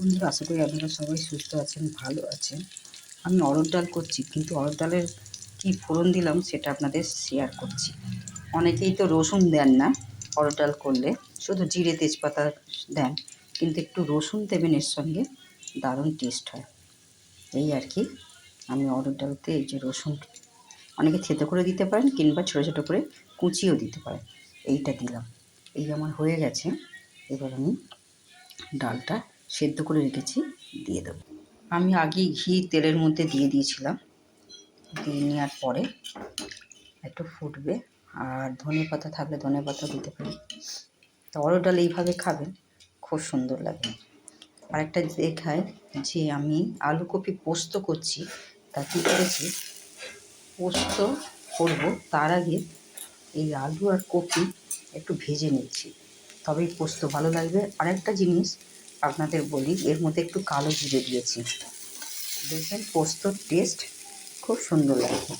বন্ধুরা, আশা করি আপনারা সবাই সুস্থ আছেন, ভালো আছেন। আমি অরড় ডাল করছি, কিন্তু অরড় ডালের কী ফোড়ন দিলাম সেটা আপনাদের শেয়ার করছি। অনেকেই তো রসুন দেন না অরড় ডাল করলে, শুধু জিরে তেজপাতা দেন, কিন্তু একটু রসুন দেবেন এর সঙ্গে, দারুণ টেস্ট হয়। এই আর কি, আমি অরড় ডালতে এই যে রসুন, অনেকে থেতো করে দিতে পারেন কিংবা ছোটো ছোটো করে কুচিয়েও দিতে পারেন, এইটা দিলাম। এই আমার হয়ে গেছে, এবার আমি ডালটা সেদ্ধ করে রেখেছি, দিয়ে দেবো। আমি আগে ঘি তেলের মধ্যে দিয়ে দিয়েছিলাম। দিয়ে নেওয়ার পরে একটু ফুটবে। আর ধনে পাতা থাকলে ধনে পাতা দিতে পারেন। তো অরড় ডাল এইভাবে খাবেন, খুব সুন্দর লাগে। আরেকটা দেখায় যে আমি আলু কপি পোস্ত করছি, তা কী করেছি? পোস্ত করব, তার আগে এই আলু আর কপি একটু ভেজে নিচ্ছি। তবেই পোস্ত ভালো লাগবে। আরেকটা জিনিস আপনাদের বলি, এর মধ্যে একটু কালো জিরে দিয়েছি। দেখবেন পোস্তর টেস্ট খুব সুন্দর লাগবে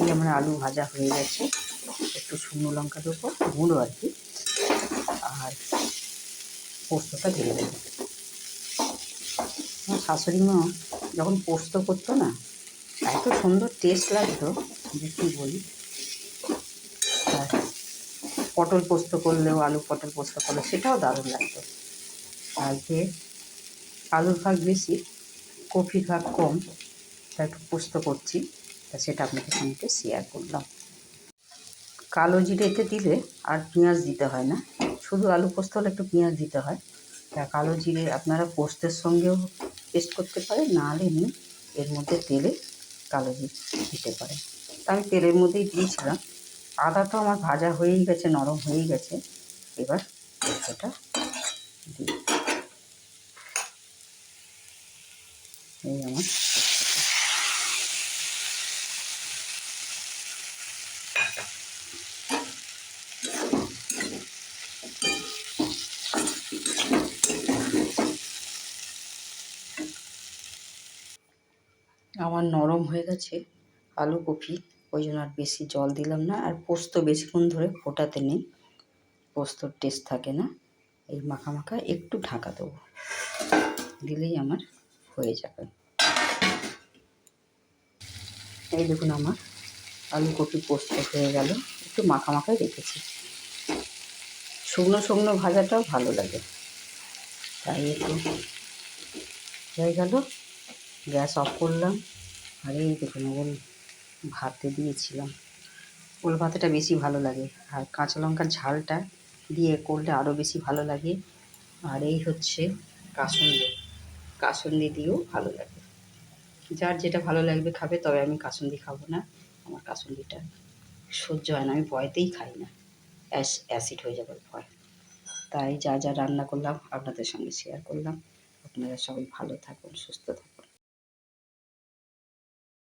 এই আমার আলু ভাজা হয়ে গেছে। একটু শুকনো লঙ্কা দেবো গুঁড়ো আর কি। আর পোস্তটা ঢেলে দেবো। আমার শাশুড়ি মা যখন পোস্ত করতো না, এত সুন্দর টেস্ট লাগতো যে কী বলি। পটল পোস্ত করলেও আলু পটল পোস্ত করলে সেটাও দারুণ লাগতো। আজকে আলুর ভাগ বেশি, কফির ভাগ কম। তা একটু পোস্ত করছি, তা সেটা আপনাদের সঙ্গে শেয়ার করলাম। কালো জিরেতে দিলে আর পেঁয়াজ দিতে হয় না। শুধু আলু পোস্ত হলে একটু পেঁয়াজ দিতে হয়। তা কালো জিরে আপনারা পোস্তের সঙ্গেও পেস্ট করতে পারেন, না হলে এমনি এর মধ্যে তেলে কালো জিরে দিতে পারেন। তা আমি তেলের মধ্যেই দিয়েছিলাম। আদা তো আমার ভাজা হয়েই গেছে, নরম হয়েই গেছে। এবার পোস্তটা দিই এই আমার। আমার নরম হয়ে গেছে আলু কপি, ওই জন্য আর বেশি জল দিলাম না। আর পোস্ত বেশিক্ষণ ধরে ফোটাতে নেই, পোস্তর টেস্ট থাকে না। এই মাখা মাখা একটু ঢাকা দেবো। দিলেই আমার হয়ে যাবে। এই দেখুন আমার আলু কপি পোস্ত হয়ে গেল। একটু মাখা মাখাই রেখেছি। শুকনো শুকনো ভাজাটাও ভালো লাগে। তাই একটু হয়ে গেল। গ্যাস অফ করলাম। আর এই দেখুন ওল ভাতে দিয়েছিলাম। ওল ভাতেটা বেশি ভালো লাগে। আর কাঁচা লঙ্কার ঝালটা দিয়ে করলে আরও বেশি ভালো লাগে। আর এই হচ্ছে কাসুন্দি কাসুন্দি দিয়েও ভালো লাগে। যার যেটা ভালো লাগবে খাবে, তবে আমি কাসন্দি খাব না। আমার কাসন্দিটা সহ্য হয় না, আমি ভয়তেই খাই না। অ্যাস, অ্যাসিড হয়ে যাবে ভয়। তাই যা যা রান্না করলাম, আপনাদের সঙ্গে শেয়ার করলাম। আপনারা সবাই ভালো থাকুন, সুস্থ থাকুন।